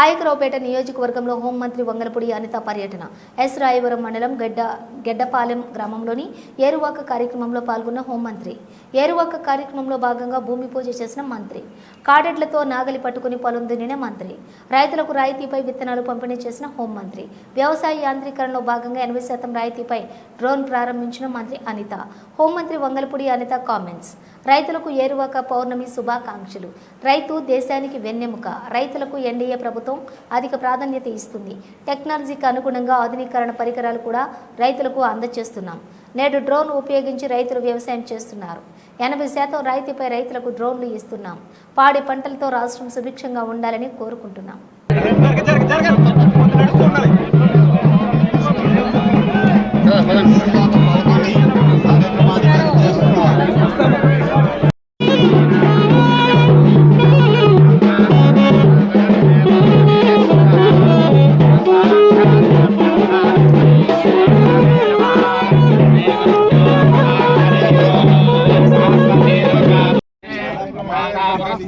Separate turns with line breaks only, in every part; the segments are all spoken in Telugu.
పాయకరావుపేట నియోజకవర్గంలో హోంమంత్రి వంగలపూడి అనిత పర్యటన. ఎస్. రాయవరం మండలం గడ్డ గెడ్డపాలెం గ్రామంలోని ఏరువాక కార్యక్రమంలో పాల్గొన్న హోంమంత్రి. ఏరువాక కార్యక్రమంలో భాగంగా భూమి పూజ చేసిన మంత్రి. కాడెడ్లతో నాగలి పట్టుకుని పొలం దున్నిన మంత్రి. రైతులకు రాయితీపై విత్తనాలు పంపిణీ చేసిన హోంమంత్రి. వ్యవసాయ యాంత్రీకరణలో భాగంగా ఎనభై శాతం రాయితీపై డ్రోన్ ప్రారంభించిన మంత్రి అనిత. హోంమంత్రి వంగలపూడి అనిత కామెంట్స్. రైతులకు ఏరువాక పౌర్ణమి శుభాకాంక్షలు. రైతు దేశానికి వెన్నెముక. రైతులకు ఎన్డీఏ ప్రభుత్వం అధిక ప్రాధాన్యత ఇస్తుంది. టెక్నాలజీకి అనుగుణంగా ఆధునీకరణ పరికరాలు కూడా రైతులకు అందజేస్తున్నాం నేడు డ్రోన్ ఉపయోగించి రైతులు వ్యవసాయం చేస్తున్నారు. ఎనభై శాతం రాయితీపై రైతులకు డ్రోన్లు ఇస్తున్నాం. పాడి పంటలతో రాష్ట్రం సుభిక్షంగా ఉండాలని కోరుకుంటున్నాం.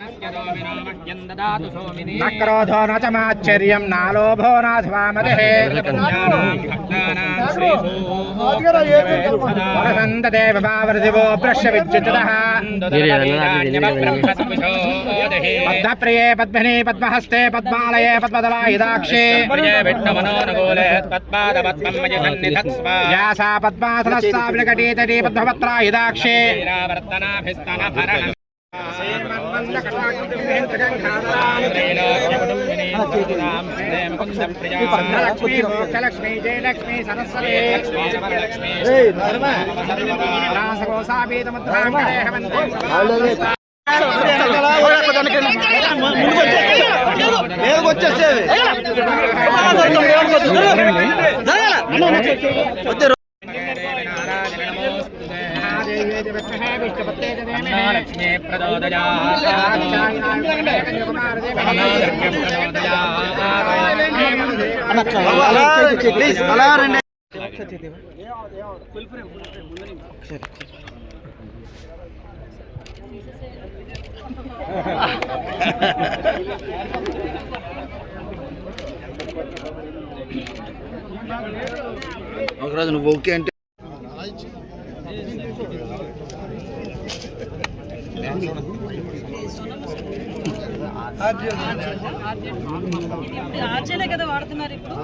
వందే రాజావరణోద్రవందేవ బృహస్పతిः నక్రోధో నచమాశ్చర్యం నాలోభో నాథవామదే వసంతదేవ పావృదివో భ్రష్య విద్యుతः పద్మప్రియే పద్మిని పద్మహస్తే పద్మాలయే పద్మదలాయుధాక్షే యాసా పద్మాసనస్సా విలకటీతటీ పద్మపత్రాయుధాక్షే లక్ష్మీ మోక్షలక్ష్మీ జయలక్ష్మీ సరస్వతి లక్ష్మీ ప్రచోదయా
ఒకరోజు నువ్వు ఓకే అంటే
ఆర్జేలే కదా వాడుతున్నారు ఇప్పుడు.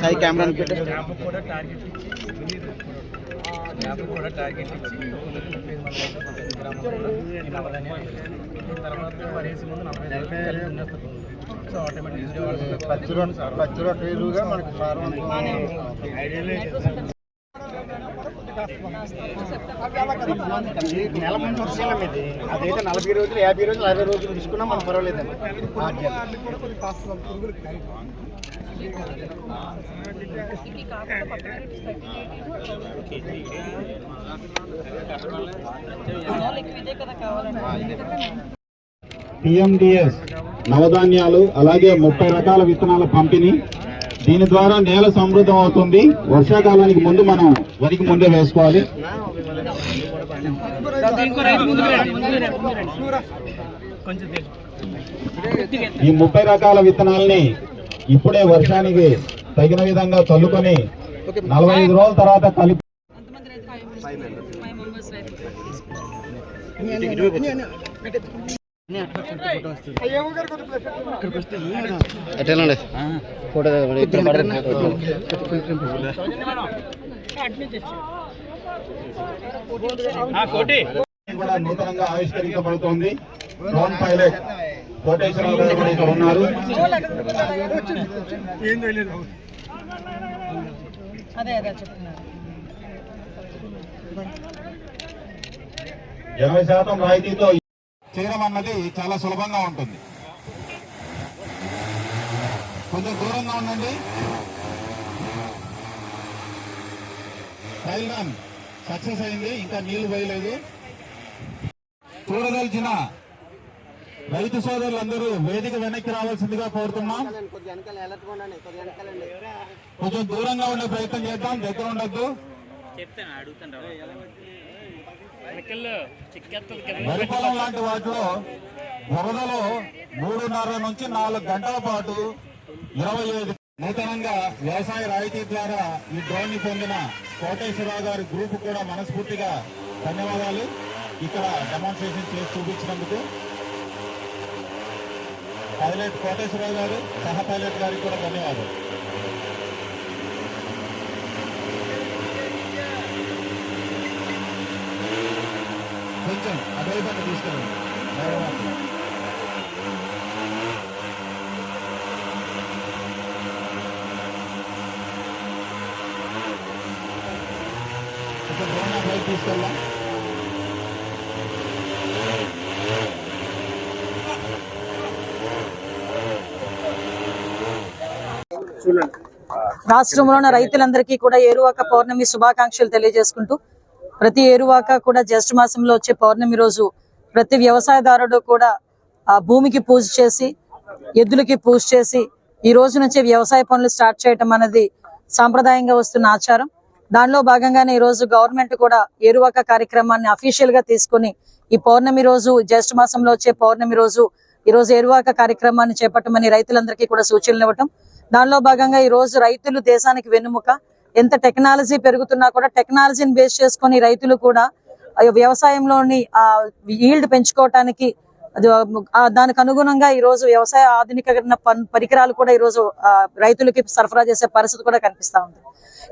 సాయి కెమెరా
కూడా టార్గెట్ జ్ఞాపకం కూడా టార్గెట్ ఇచ్చి గ్రామం కూడా ఈ. దీని తర్వాత వరేసి ముందు నలభై రోజులు
నెల ముందు వర్షాలం ఇది అదైతే నలభై రోజులు యాభై రోజులు అరవై రోజులు తీసుకున్నా మనం పర్వాలేదండి
పిఎండిఎస్ నవధాన్యాలు అలాగే ముప్పై రకాల విత్తనాల పంపిణీ దీని ద్వారా నేల సమృద్ధం అవుతుంది వర్షాకాలానికి ముందు మనం వరికి ముందే వేసుకోవాలి ఈ ముప్పై రకాల విత్తనాలని ఇప్పుడే వర్షానికి తగిన విధంగా చల్లుకొని నలభై ఐదు రోజుల తర్వాత కలిపి
ఫోటో
కూడా నూతనంగా ఆవిష్కరించబడుతోంది. డ్రోన్ పైలట్ కోటేశ్వరరావు గారు కూడా ఇక్కడ ఉన్నారు.
అదే అదే చెప్తున్నారు.
ఇరవై శాతం రాయితీతో చేయడం అన్నది చాలా సులభంగా ఉంటుంది. కొంచెం దూరంగా ఉండండి. ట్రయల్ రన్ సక్సెస్ అయింది. ఇంకా నీళ్ళు పోయలేదు. చూడదలిచిన రైతు సోదరులందరూ వేదిక వెనక్కి రావాల్సిందిగా కోరుతున్నాం. కొంచెం దూరంగా ఉండే ప్రయత్నం చేద్దాం. దగ్గర ఉండొద్దు. వరిపొలం లాంటి వాటిలో బురదలో మూడున్నర నుంచి నాలుగు గంటల పాటు ఇరవై ఐదు నూతనంగా వ్యవసాయ రాయితీ ద్వారా ఈ డ్రోన్ని పొందిన కోటేశ్వరరావు గారి గ్రూప్ కూడా మనస్ఫూర్తిగా ధన్యవాదాలు. ఇక్కడ డెమాన్స్ట్రేషన్ చేసి చూపించినందుకు. పైలట్ కోటేశ్వరరావు గారు సహ పైలట్ గారికి కూడా ధన్యవాదాలు. కొంచెం అటువైపు తీసుకెళ్ళండి తీసుకెళ్దాం
రాష్ట్రంలోని రైతులందరికీ కూడా ఏరువాక పౌర్ణమి శుభాకాంక్షలు తెలియజేసుకుంటూ ప్రతి ఏరువాక కూడా జ్యేష్ఠ మాసంలో వచ్చే పౌర్ణమి రోజు ప్రతి వ్యవసాయదారుడు కూడా ఆ భూమికి పూజ చేసి ఎద్దులకి పూజ చేసి ఈ రోజు నుంచే వ్యవసాయ పనులు స్టార్ట్ చేయటం అనేది సాంప్రదాయంగా వస్తున్న ఆచారం. దానిలో భాగంగానే ఈ రోజు గవర్నమెంట్ కూడా ఏరువాక కార్యక్రమాన్ని అఫీషియల్గా తీసుకుని ఈ పౌర్ణమి రోజు జ్యేష్ఠ మాసంలో వచ్చే పౌర్ణమి రోజు ఈ రోజు ఏరువాక కార్యక్రమాన్ని చేపట్టమని రైతులందరికీ కూడా సూచనలు ఇవ్వటం. దానిలో భాగంగా ఈ రోజు రైతులు దేశానికి వెన్నుముక. ఎంత టెక్నాలజీ పెరుగుతున్నా కూడా టెక్నాలజీని బేస్ చేసుకొని రైతులు కూడా వ్యవసాయంలోని ఆ ఈల్డ్ పెంచుకోవటానికి దానికి అనుగుణంగా ఈ రోజు వ్యవసాయ ఆధునికరణ పరికరాలు కూడా ఈ రోజు రైతులకి సరఫరా చేసే పరిస్థితి కూడా కనిపిస్తా ఉంది.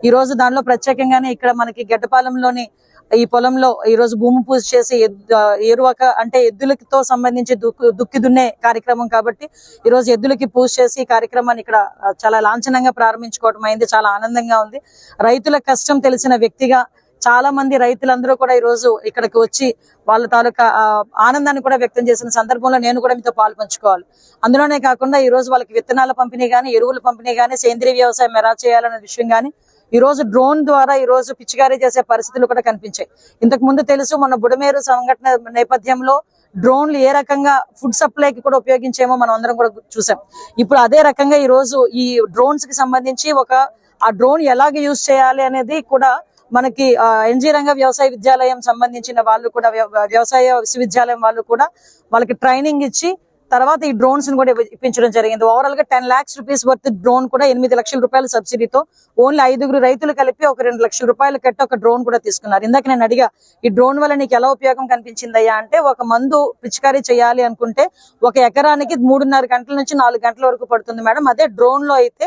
ఈ రోజు దానిలో ప్రత్యేకంగానే ఇక్కడ మనకి గడ్డపాలెంలోని ఈ పొలంలో ఈ రోజు భూమి పూజ చేసి ఎరువక ఏరువాక అంటే ఎద్దులతో సంబంధించి దుక్కి దున్నే కార్యక్రమం కాబట్టి ఈ రోజు ఎద్దులకి పూజ చేసి ఈ కార్యక్రమాన్ని ఇక్కడ చాలా లాంఛనంగా ప్రారంభించుకోవడం అయింది. చాలా ఆనందంగా ఉంది. రైతుల కష్టం తెలిసిన వ్యక్తిగా చాలా మంది రైతులందరూ కూడా ఈ రోజు ఇక్కడికి వచ్చి వాళ్ళ తాలూకా ఆ, ఆనందాన్ని కూడా వ్యక్తం చేసిన సందర్భంలో నేను కూడా మీతో పాలు పంచుకోవాలి. అందులోనే కాకుండా ఈ రోజు వాళ్ళకి విత్తనాల పంపిణీ కానీ ఎరువుల పంపిణీ కానీ సేంద్రీయ వ్యవసాయం ఎలా చేయాలనే విషయం కానీ ఈ రోజు డ్రోన్ ద్వారా ఈ రోజు పిచ్చికారీ చేసే పరిస్థితులు కూడా కనిపించాయి. ఇంతకు ముందు తెలుసు మన బుడమేరు సంఘటన నేపథ్యంలో డ్రోన్లు ఏ రకంగా ఫుడ్ సప్లైకి కూడా ఉపయోగించేమో మనం అందరం కూడా చూసాం. ఇప్పుడు అదే రకంగా ఈ రోజు ఈ డ్రోన్స్కి సంబంధించి ఒక ఆ డ్రోన్ ఎలాగ యూజ్ చేయాలి అనేది కూడా మనకి ఎన్జీ రంగ వ్యవసాయ విద్యాలయం సంబంధించిన వాళ్ళు కూడా వ్యవసాయ విశ్వవిద్యాలయం వాళ్ళు కూడా వాళ్ళకి ట్రైనింగ్ ఇచ్చి తర్వాత ఈ డ్రోన్స్ని కూడా ఇప్పించడం జరిగింది. ఓవరాల్గా ten lakhs rupees worth drone కూడా ఎనిమిది లక్షల రూపాయల సబ్సిడీతో ఓన్లీ ఐదుగురు రైతులు కలిపి ఒక రెండు లక్షల రూపాయలు కట్టి ఒక డ్రోన్ కూడా తీసుకున్నారు. ఇందాక నేను అడిగా ఈ డ్రోన్ వల్ల నీకు ఎలా ఉపయోగం కనిపించిందయ్యా అంటే ఒక మందు పిచికారీ చేయాలి అనుకుంటే ఒక ఎకరానికి మూడున్నర గంటల నుంచి నాలుగు గంటల వరకు పడుతుంది మేడం. అదే డ్రోన్లో అయితే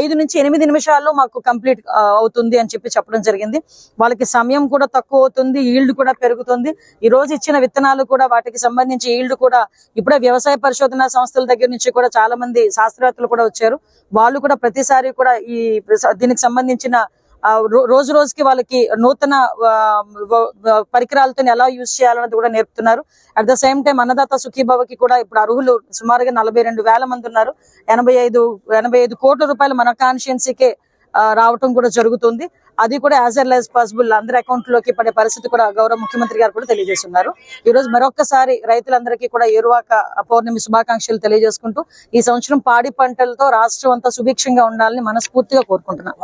ఐదు నుంచి ఎనిమిది నిమిషాల్లో మాకు కంప్లీట్ అవుతుంది అని చెప్పి చెప్పడం జరిగింది. వాళ్ళకి సమయం కూడా తక్కువ అవుతుంది ఈల్డ్ కూడా పెరుగుతుంది. ఈ రోజు ఇచ్చిన విత్తనాలు కూడా వాటికి సంబంధించి ఈల్డ్ కూడా ఇప్పుడే వ్యవసాయ పరిశోధన సంస్థల దగ్గర నుంచి కూడా చాలా మంది శాస్త్రవేత్తలు కూడా వచ్చారు. వాళ్ళు కూడా ప్రతిసారి కూడా ఈ దీనికి సంబంధించిన రోజు రోజుకి వాళ్ళకి నూతన పరికరాలతో ఎలా యూజ్ చేయాలన్నది కూడా నేర్పుతున్నారు. At the same time Annadata సుఖీభావకి కూడా ఇప్పుడు అర్హులు సుమారుగా నలభై రెండు వేల మంది ఉన్నారు. ఎనభై ఐదు ఎనభై ఐదు కోట్ల రూపాయలు మన కాన్షియన్సీకే రావటం కూడా జరుగుతుంది. అది కూడా యాజ్ ఎల్ యాజ్ పాసిబుల్ అందరి అకౌంట్లోకి పడే పరిస్థితి కూడా గౌరవ ముఖ్యమంత్రి గారు కూడా తెలియజేస్తున్నారు. ఈ రోజు మరొకసారి రైతులందరికీ కూడా ఏరువాక పౌర్ణమి శుభాకాంక్షలు తెలియజేసుకుంటూ ఈ సంవత్సరం పాడి పంటలతో రాష్ట్రం అంతా సుభిక్షంగా ఉండాలని మనస్ఫూర్తిగా కోరుకుంటున్నాను